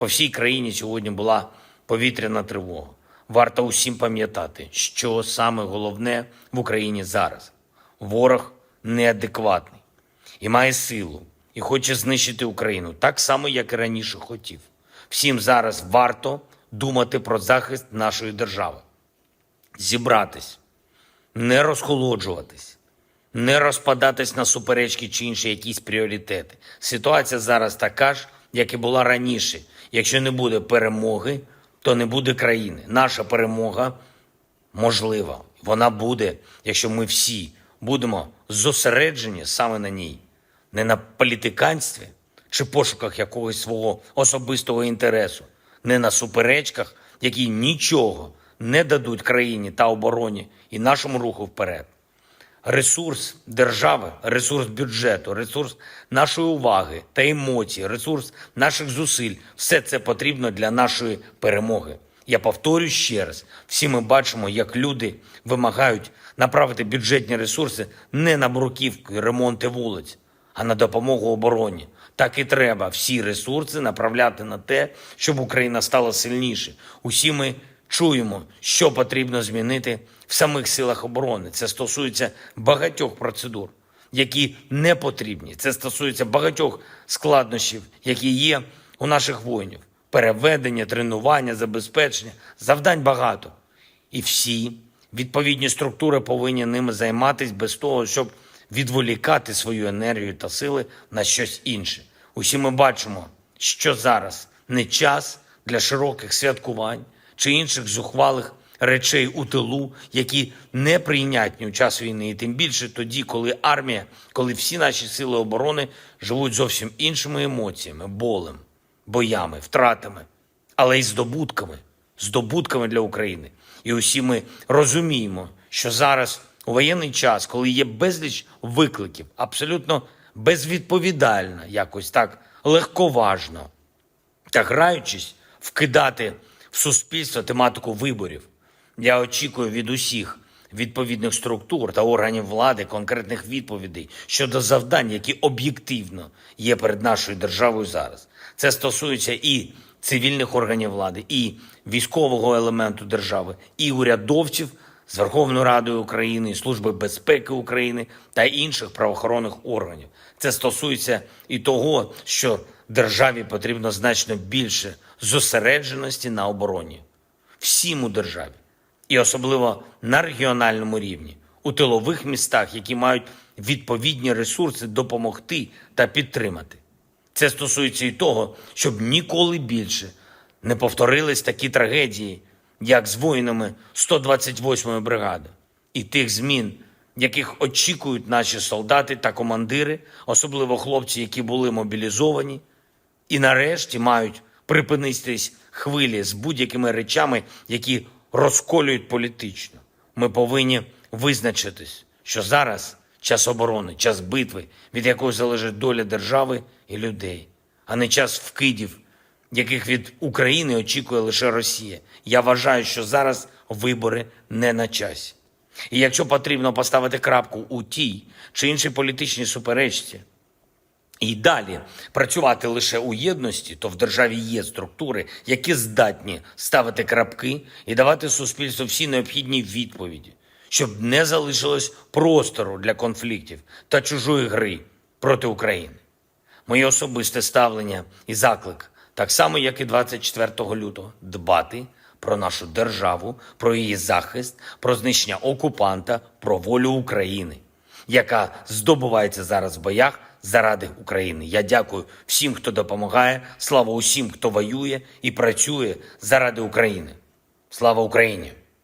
По всій країні сьогодні була повітряна тривога. Варто усім пам'ятати, що саме головне в Україні зараз. Ворог неадекватний і має силу, і хоче знищити Україну так само, як і раніше хотів. Всім зараз варто думати про захист нашої держави, зібратись, не розхолоджуватись, не розпадатись на суперечки чи інші якісь пріоритети. Ситуація зараз така ж, як і була раніше. Якщо не буде перемоги, то не буде країни. Наша перемога можлива. Вона буде, якщо ми всі будемо зосереджені саме на ній, не на політиканстві чи пошуках якогось свого особистого інтересу, не на суперечках, які нічого не дадуть країні та обороні і нашому руху вперед. Ресурс держави, ресурс бюджету, ресурс нашої уваги та емоцій, ресурс наших зусиль все це потрібно для нашої перемоги. Я повторюю ще раз: всі ми бачимо, як люди вимагають направити бюджетні ресурси не на бруківку і ремонти вулиць, а на допомогу обороні. Так і треба всі ресурси направляти на те, щоб Україна стала сильніше. Усі ми чуємо, що потрібно змінити в самих силах оборони. Це стосується багатьох процедур, які не потрібні. Це стосується багатьох складнощів, які є у наших воїнів: переведення, тренування, забезпечення, завдань багато. І всі відповідні структури повинні ними займатися без того, щоб відволікати свою енергію та сили на щось інше. Усі ми бачимо, що зараз не час для широких святкувань чи інших зухвалих речей у тилу, які неприйнятні у час війни, і тим більше тоді, коли армія, коли всі наші сили оборони живуть зовсім іншими емоціями, болем, боями, втратами, але й здобутками, здобутками для України. І усі ми розуміємо, що зараз у воєнний час, коли є безліч викликів, абсолютно безвідповідально, якось так легковажно та граючись, вкидати в суспільство тематику виборів. Я очікую від усіх відповідних структур та органів влади конкретних відповідей щодо завдань, які об'єктивно є перед нашою державою зараз. Це стосується і цивільних органів влади, і військового елементу держави, і урядовців з Верховною Радою України, і Служби безпеки України та інших правоохоронних органів. Це стосується і того, що державі потрібно значно більше зосередженості на обороні. Всім у державі, і особливо на регіональному рівні, у тилових містах, які мають відповідні ресурси допомогти та підтримати. Це стосується і того, щоб ніколи більше не повторились такі трагедії, як з воїнами 128-ї бригади, і тих змін, яких очікують наші солдати та командири, особливо хлопці, які були мобілізовані, і нарешті мають припинитись хвилі з будь-якими речами, які розколюють політично. Ми повинні визначитись, що зараз час оборони, час битви, від якої залежить доля держави і людей, а не час вкидів, яких від України очікує лише Росія. Я вважаю, що зараз вибори не на часі. І якщо потрібно поставити крапку у тій чи іншій політичній суперечці, і далі працювати лише у єдності, то в державі є структури, які здатні ставити крапки і давати суспільству всі необхідні відповіді, щоб не залишилось простору для конфліктів та чужої гри проти України. Моє особисте ставлення і заклик, так само як і 24 лютого, дбати про нашу державу, про її захист, про знищення окупанта, про волю України, яка здобувається зараз в боях заради України. Я дякую всім, хто допомагає. Слава усім, хто воює і працює заради України. Слава Україні!